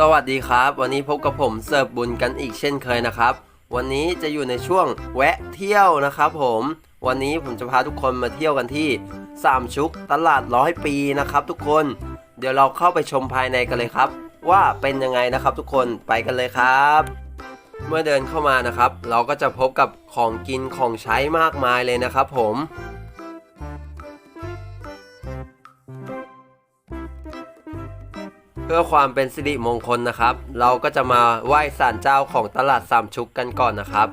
สวัสดีครับ วันนี้พบกับผมเสิร์ฟบุญกันอีกเช่นเคยนะครับ วันนี้จะอยู่ในช่วงแวะเที่ยวนะครับผมวันนี้ผมจะพาทุกคนมาเที่ยวกันที่สามชุกตลาดร้อยปีนะครับ ทุกคน เดี๋ยวเราเข้าไปชมภายในกันเลยครับ ว่าเป็นยังไงนะครับทุกคนไปกันเลยครับ เมื่อเดินเข้ามานะครับ เราก็จะพบกับของกินของใช้มากมายเลยนะครับ ผม เพื่อความเป็นสิริมงคลนะครับ เราก็จะมาไหว้ศาลเจ้าของตลาดสามชุกกันก่อนนะครับ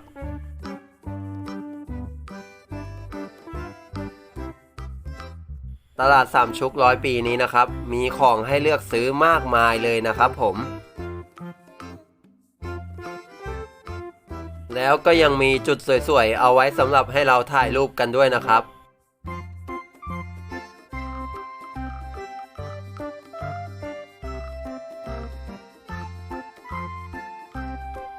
ตลาดสามชุกร้อยปีนี้นะครับ มีของให้เลือกซื้อมากมายเลยนะครับผม แล้วก็ยังมีจุดสวยๆ เอาไว้สำหรับให้เราถ่ายรูปกันด้วยนะครับ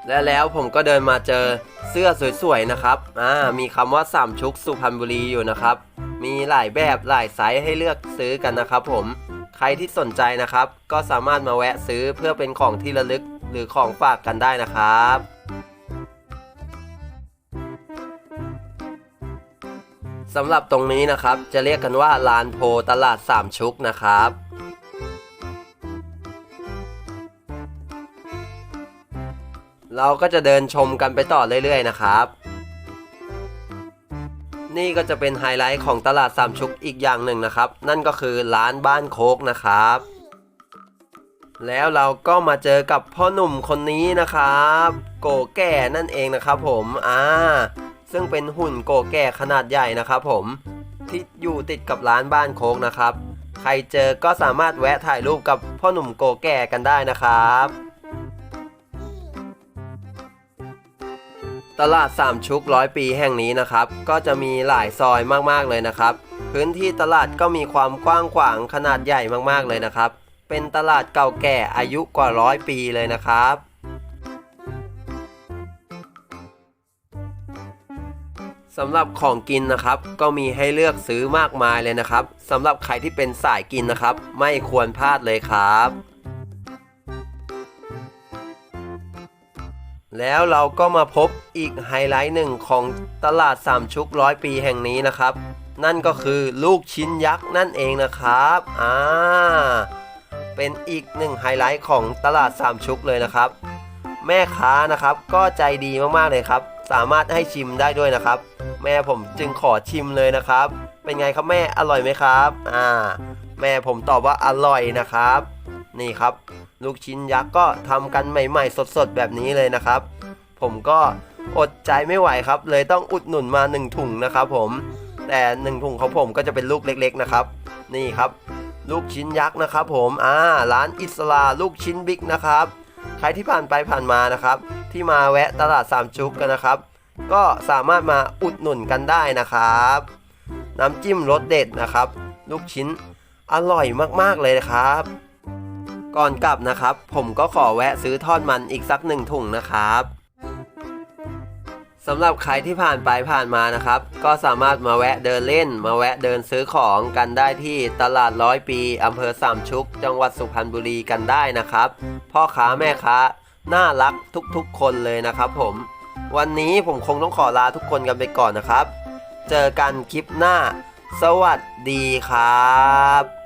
และแล้วผมก็เดินมาเจอเสื้อสวยๆนะครับ อ่า มีคำว่าสามชุกสุพรรณบุรีอยู่นะครับ มีหลายแบบหลายไซส์ให้เลือกซื้อกันนะครับผม ใครที่สนใจนะครับ ก็สามารถมาแวะซื้อเพื่อเป็นของที่ระลึกหรือของฝากกันได้นะครับสำหรับตรงนี้นะครับจะเรียกกันว่าลานโพตลาดสามชุกนะครับ เราก็จะเดินชมกันไปต่อเรื่อยๆนะครับ นี่ก็จะเป็นไฮไลท์ของตลาดสามชุกอีกอย่างหนึ่งนะครับ นั่นก็คือร้านบ้านโคกนะครับ แล้วเราก็มาเจอกับพ่อหนุ่มคนนี้นะครับ โกแก่นั่นเองนะครับผมอ่าซึ่งเป็นหุ่นโกแก่ขนาดใหญ่นะครับผมที่อยู่ติดกับร้านบ้านโคกนะครับ ใครเจอก็สามารถแวะถ่ายรูปกับพ่อหนุ่มโกแก่กันได้นะครับ ตลาดสามชุกร้อยปีแห่งนี้นะครับ ก็จะมีหลายซอยมากๆเลยนะครับ พื้นที่ตลาดก็มีความกว้างขวางขนาดใหญ่มากๆเลยนะครับ เป็นตลาดเก่าแก่อายุกว่าร้อยปีเลยนะครับสำหรับของกินนะครับ ก็มีให้เลือกซื้อมากมายเลยนะครับสำหรับใครที่เป็นสายกินนะครับ ไม่ควรพลาดเลยครับ แล้วเราก็มาพบอีกไฮไลท์หนึ่งของตลาดสามชุกร้อยปีแห่งนี้นะครับ นั่นก็คือลูกชิ้นยักษ์นั่นเองนะครับอ่าเป็นอีกหนึ่งไฮไลท์ของตลาดสามชุกเลยนะครับ แม่ค้านะครับก็ใจดีมากๆเลยครับ สามารถให้ชิมได้ด้วยนะครับ แม่ผมจึงขอชิมเลยนะครับ เป็นไงครับแม่อร่อยไหมครับอ่าแม่ผมตอบว่าอร่อยนะครับ นี่ครับ ลูกชิ้นยักษ์ก็ทำกันใหม่ๆ สดๆ แบบนี้เลยนะครับ ผมก็อดใจไม่ไหวครับ เลยต้องอุดหนุนมา 1 ถุงนะครับผมแต่1ถุงของผมก็จะเป็นลูกเล็กๆนะครับ นี่ครับ ลูกชิ้นยักษ์นะครับผมอ่าร้านอิสลาลูกชิ้นบิ๊กนะครับใครที่ผ่านไปผ่านมานะครับ ที่มาแวะตลาดสามชุกกันนะครับ ก็สามารถมาอุดหนุนกันได้นะครับ น้ำจิ้มรสเด็ดนะครับ ลูกชิ้นอร่อยมากๆเลยนะครับ ก่อนกลับนะครับ ผมก็ขอแวะซื้อทอดมันอีกสักหนึ่งถุงนะครับสำหรับใครที่ผ่านไปผ่านมานะครับ ก็สามารถมาแวะเดินเล่น มาแวะเดินซื้อของกันได้ที่ตลาดร้อยปีอำเภอสามชุก จังหวัดสุพรรณบุรีกันได้นะครับ พ่อค้าแม่ค้าน่ารักทุกๆคนเลยนะครับผม วันนี้ผมคงต้องขอลาทุกคนกันไปก่อนนะครับ เจอกันคลิปหน้า สวัสดีครับ